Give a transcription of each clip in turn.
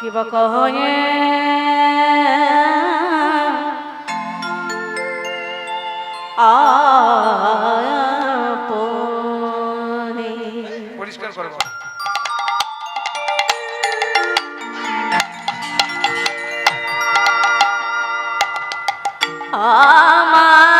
কিবা পরিষ্কার করব আমার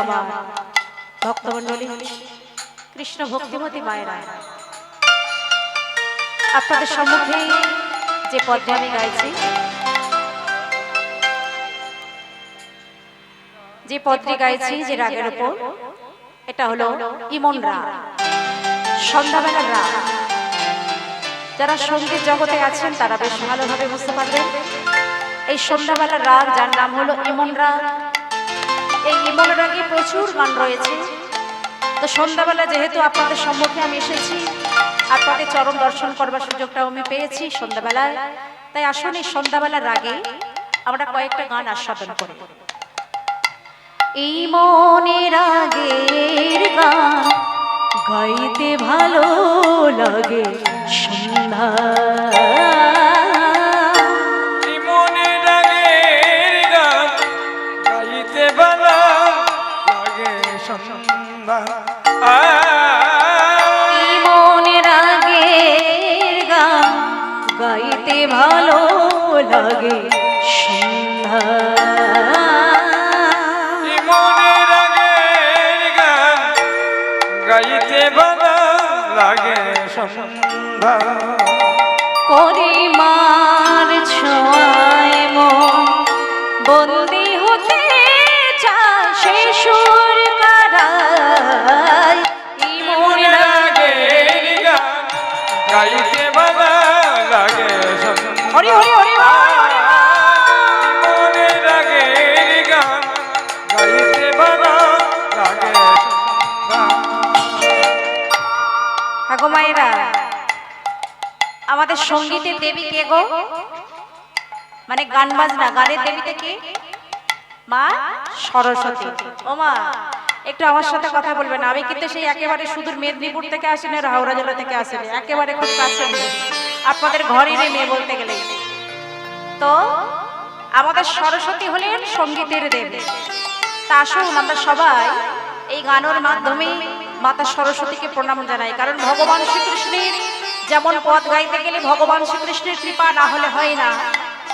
আমার কৃষ্ণ ভক্তিমতী মায়েরা। আপনাদের সম্মুখে যে পদ্মে আমি গাইছি, যে পদ্মে গাইছি যে রাগের উপর, এটা হলো ইমন রাগ। সন্ধ্যাবেলার রাগ। যারা সংগীত জগতে আছেন, তারা বেশ ভালোভাবে বুঝতে পারবেন। এই সন্ধ্যাবেলার রাগ, যার নাম হলো ইমন রাগ। এই ইমন রাগে প্রচুর গান রয়েছে। তো সন্ধ্যাবেলা যেহেতু আপনাদের সম্মুখে আমি এসেছি আপনাদের চরম দর্শন করবার সুযোগটাও আমি পেয়েছি সন্ধ্যাবেলায়। তাই আসুন এই সন্ধ্যাবেলার রাগে আমরা কয়েকটা গান আস্বাদন করি। এই মনের আগের গান গাইতে ভালো লাগে সন্ধ্যা লাগে সন্ধ্যা। গাইতে ভালো লাগে সন্ধ্যা। ছোঁয়ায় মন। বন্দি হতে সে সুর কারায়। গাইতে ভালো লাগে সন্ধ্যা। হরি হরি হরি। মায়েরা আমাদের সঙ্গীতের দেবী কে গো? মানে গান বাজনা গানের দেবীতে কে? মা সরস্বতী। ও মা একটু আমার সাথে কথা বলবেন আমি কিন্তু সেই একেবারে সুদূর মেদিনীপুর থেকে আসিনি আর হাওড়া জেলা থেকে আসিনি একেবারে খুব কাছে আপনাদের ঘরেরই মেয়ে বলতে গেলে। তো আমাদের সরস্বতী হলেন সঙ্গীতের দেবী। তা আসুন আমরা সবাই এই গানের মাধ্যমে মাতা সরস্বতীকে প্রণাম জানাই। কারণ ভগবান শ্রীকৃষ্ণের যেমন পদ গাইতে গেলে ভগবান শ্রীকৃষ্ণের কৃপা না হলে হয় না।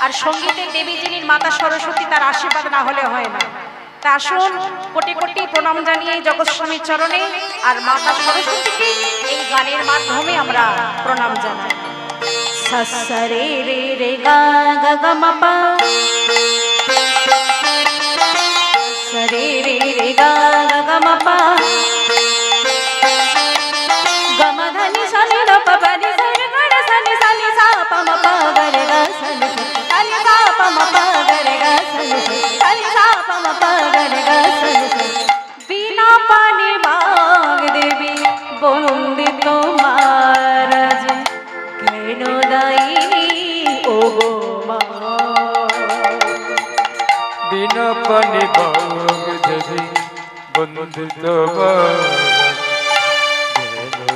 আর সঙ্গীতের দেবী যিনি মাতা সরস্বতী তার আশীর্বাদ না হলে হয় না। তা আসুন কোটি কোটি প্রণাম জানিয়ে জগৎস্বামীর চরণে আর মাতা সরস্বতীকে এই গানের মাধ্যমে আমরা প্রণাম জানাই। সরে রে রে গা গা গা মা পা। সরে রে রে গা গা গা মা পা। সা নি দ পা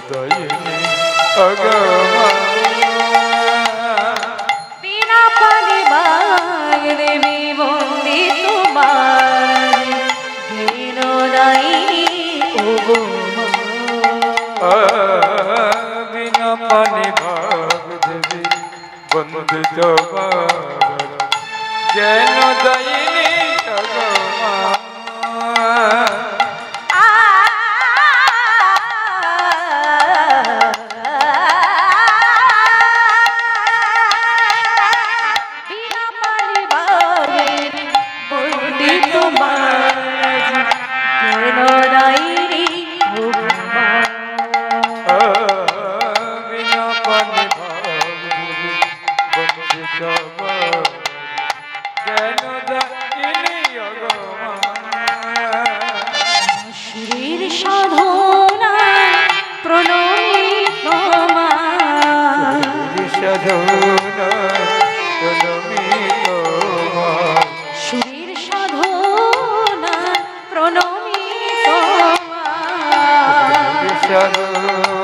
পা নি বিনা পানি বাগ দেবী বন্দি তোমার বিনা দয়নি অগমা বিনা তোমার কেন অগমা শ্রীর সাধনা প্রণয়ী তোমার শ্রীর তোমার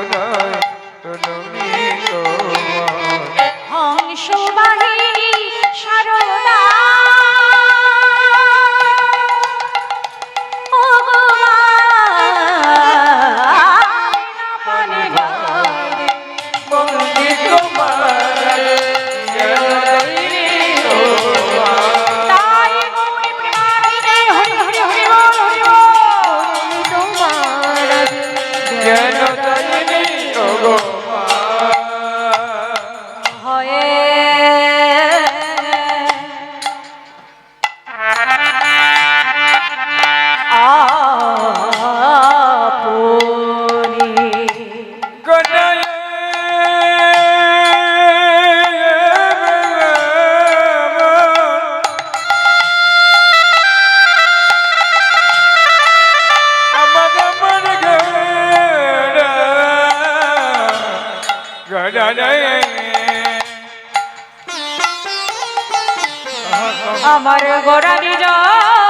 আমার গোড়া মনে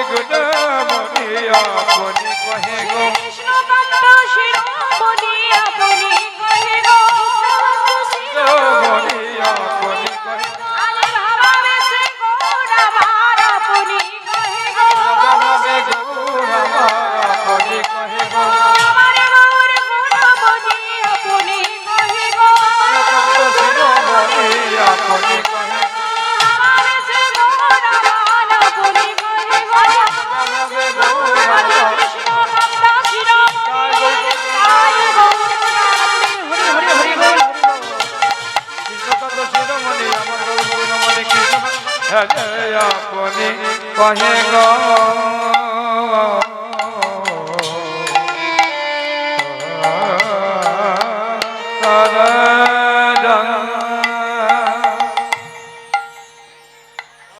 আমার গুণমণি আপনি কহে গো। কৃষ্ণ কৃষ্ণকান্ত শিরোমণি আপনি আপনি কহে গো